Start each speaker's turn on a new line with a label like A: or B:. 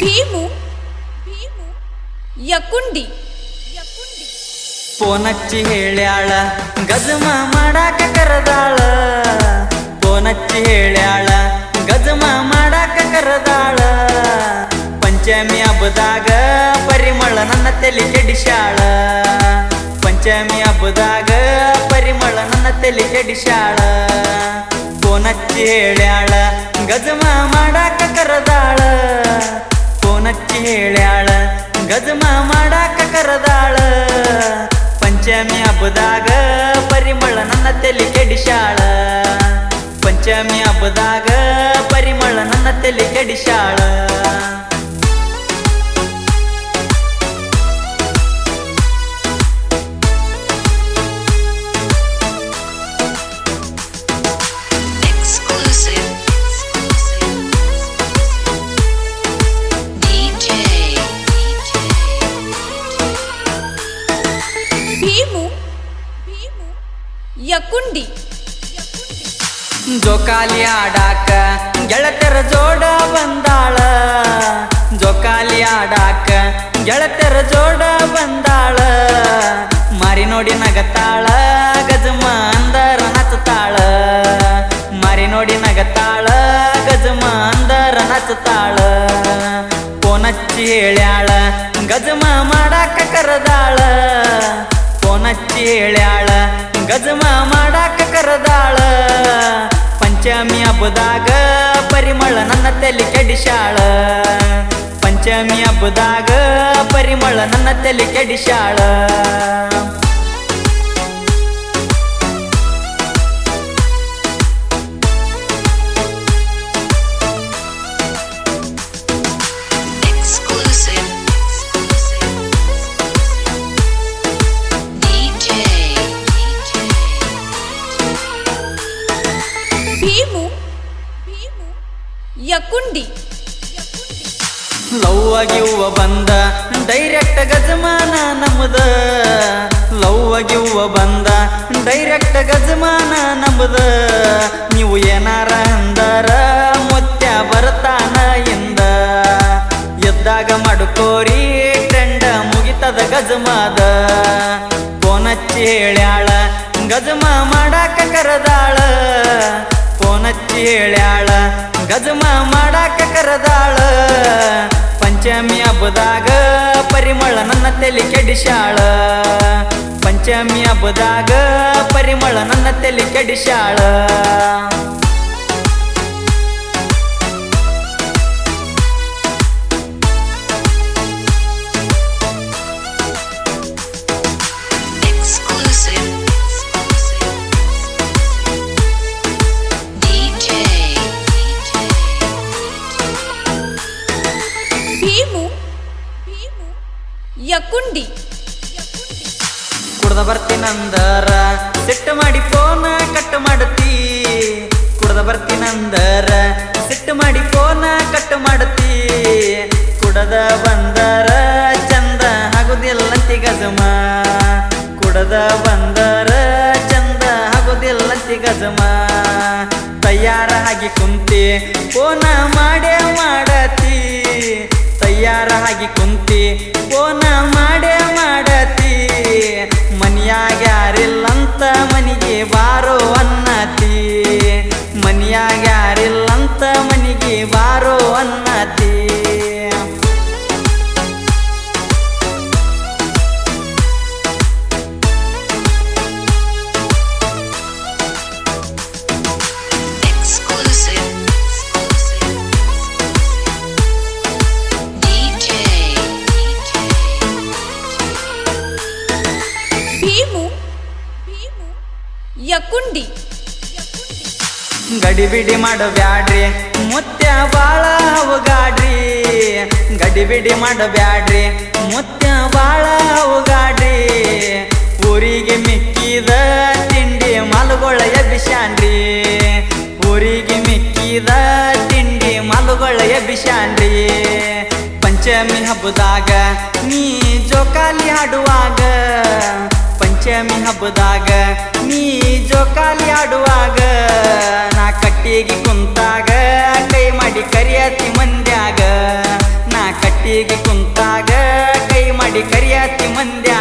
A: ಭೀಮು ಭೀಮು ಯಕುಂಡಿ ಪೋನಚ್ಚಿ ಹೇಳ್ಯಾಳ, ಗಜಮ ಮಾಡಾಕ ಕರದಾಳ. ಪೋನಚ್ಚಿ ಹೇಳ್ಯಾಳ, ಗಜಮ ಮಾಡಾಕ ಕರದಾಳ. ಪಂಚಮಿ ಹಬ್ಬದಾಗ ಪರಿಮಳ ನನ್ನ ತಲೆ ಕೆಡಿಸ್ಯಾಳ. ಪಂಚಮಿ ಹಬ್ಬದಾಗ ಪರಿಮಳ ನನ್ನ ತಲೆ ಕೆಡಿಸ್ಯಾಳ. ಪೋನಚ್ಚಿ ಹೇಳ್ಯಾಳ, ಗಜಮ ಮಾಡಾಕ ಕರದಾಳ. ಹೇಳ್ಯಾಳ, ಗಜಮ ಮಾಡಾಕ ಕರದಾಳ. ಪಂಚಮಿ ಹಬ್ಬದಾಗ ಪರಿಮಳ ನನ್ನ ತಲೆ ಕೆಡಿಸಾಳ ಪಂಚಮಿ ಹಬ್ಬದಾಗ ಪರಿಮಳ ನನ್ನ ತಲೆ ಕೆಡಿಸ್ಯಾಳ.
B: ಯಕುಂಡಿ
A: ಜೋಕಾಲಿ ಆಡಾಕ ಗೆಳತರ ಜೋಡ ಬಂದಾಳ. ಜೋಕಾಲಿ ಆಡಾಕ ಗೆಳತರ ಜೋಡ ಬಂದಾಳ. ಮಾರಿ ನೋಡಿ ನಗತಾಳ ಗಜಮ ಅಂದರ ನಚ್ಚತಾಳ ಮಾರಿ ನೋಡಿ ನಗತಾಳ ಗಜಮ ಅಂದರ ನಚ್ಚತಾಳ ಪೋನಚ್ಚಿ ಹೇಳ್ಯಾಳ, ಗಜಮ ಮಾಡಾಕ ಕರದಾಳ. ಪೋನಚ್ಚಿ ಹೇಳ್ಯಾಳ, ಗಜಮ ಕರದಾಳ ಪಂಚಮಿ ಹಬ್ಬದಾಗ ಪರಿಮಳ ನನ್ನ ತಲೆ ಕೆಡಿಸಾಳ ಪಂಚಮಿ ಹಬ್ಬದಾಗ ಪರಿಮಳ ನನ್ನ ತಲೆ ಕೆಡಿಸ್ಯಾಳ.
B: ಯಕುಂಡಿ
A: ಲವ್ ಆಗಿವ್ವ ಬಂದ ಡೈರೆಕ್ಟ್ ಗಜಮಾನ ನಮ್ದ. ಲವ್ ಆಗಿವ್ವ ಬಂದ ಡೈರೆಕ್ಟ್ ಗಜಮಾನ ನಮ್ದ. ನೀವು ಏನಾರ ಅಂದರ, ಮುತ್ಯ ಬರ್ತಾನ ಎಂದ. ಎದ್ದಾಗ ಮಡ್ಕೋರಿ ಟ್ರೆಂಡ ಮುಗಿತದ ಗಜಮಾದ. ಕೋನಚ್ಚಿ ಹೇಳ್ಯಾಳ, ಗಜಮ ಮಾಡಾಕ ಕರದಾಳ. ಪೋನಚ್ಚಿ ಹೇಳ್ಯಾಳ, ಗಜಮ ಮಾಡಾಕ ಕರದಾಳ. ಪಂಚಮಿ ಹಬ್ಬದಾಗ ಪರಿಮಳ ನನ್ನ ತಲೆ ಕೆಡಿಸಾಳ ಪಂಚಮಿ ಹಬ್ಬದಾಗ ಪರಿಮಳ ನನ್ನ ತಲೆ ಕೆಡಿಸ್ಯಾಳ.
B: ಯಕುಂಡಿ
A: ಕುಡ್ದ ಬರ್ತೀನಂದರ ಸಿಟ್ಟು ಮಾಡಿ ಫೋನ ಕಟ್ ಮಾಡತಿ. ಕುಡ್ದ ಬರ್ತೀನಂದರ ಸಿಟ್ಟು ಮಾಡಿ ಫೋನ ಕಟ್ ಮಾಡತಿ. ಕುಡದ ಬಂದರ, ಚಂದ ಆಗುದಿಲ್ಲ ಗಜಮ ಕುಡದ ಬಂದರ, ಚಂದ ಆಗುದಿಲ್ಲಂತಿ ಗಜಮ ತಯಾರಾಗಿ ಕುಂತಿ ಫೋನ ಮಾಡೇ ಮಾಡತಿ ಆಗಿ ಕುಂತಿ ಫೋನ ಮಾಡೇ. ಮಾಡತಿ ಗಡಿಬಿಡಿ ಮಾಡಬ್ಯಾಡ್ರಿ ಮುತ್ಯ ಬಾಳ ಅವಗಾಡ್ರಿ ಗಡಿಬಿಡಿ ಮಾಡಬ್ಯಾಡ್ರಿ ಮುತ್ಯ ಬಾಳ ಅವಗಾಡ್ರಿ ಊರಿಗೆ ಮಿಕ್ಕಿದ ತಿಂಡಿ ಮಲಗೊಳ ಎಬ್ಬಿಸ್ಯಾನ್ರಿ. ಊರಿಗೆ ಮಿಕ್ಕಿದ ತಿಂಡಿ ಮಲಗೊಳ ಎಬ್ಬಿಸ್ಯಾನ್ರಿ. ಪಂಚಮಿ ಹಬ್ಬದಾಗ ನೀ ಜೋಕಾಲಿ ಆಡುವಾಗ ಪಂಚಮಿ ಹಬ್ಬದಾಗ, ನೀ ಜೋಕಾಲಿ ಆಡುವಾಗ, ನಾ ಕಟ್ಟಿಗೆ ಕುಂತಾಗ, ಕೈ ಮಾಡಿ ಕರಿಯಾತಿ ಮಂದ್ಯಾಗ. ನಾ ಕಟ್ಟಿಗೆ ಕುಂತಾಗ, ಕೈ ಮಾಡಿ ಕರಿಯಾತಿ ಮಂದ್ಯಾಗ.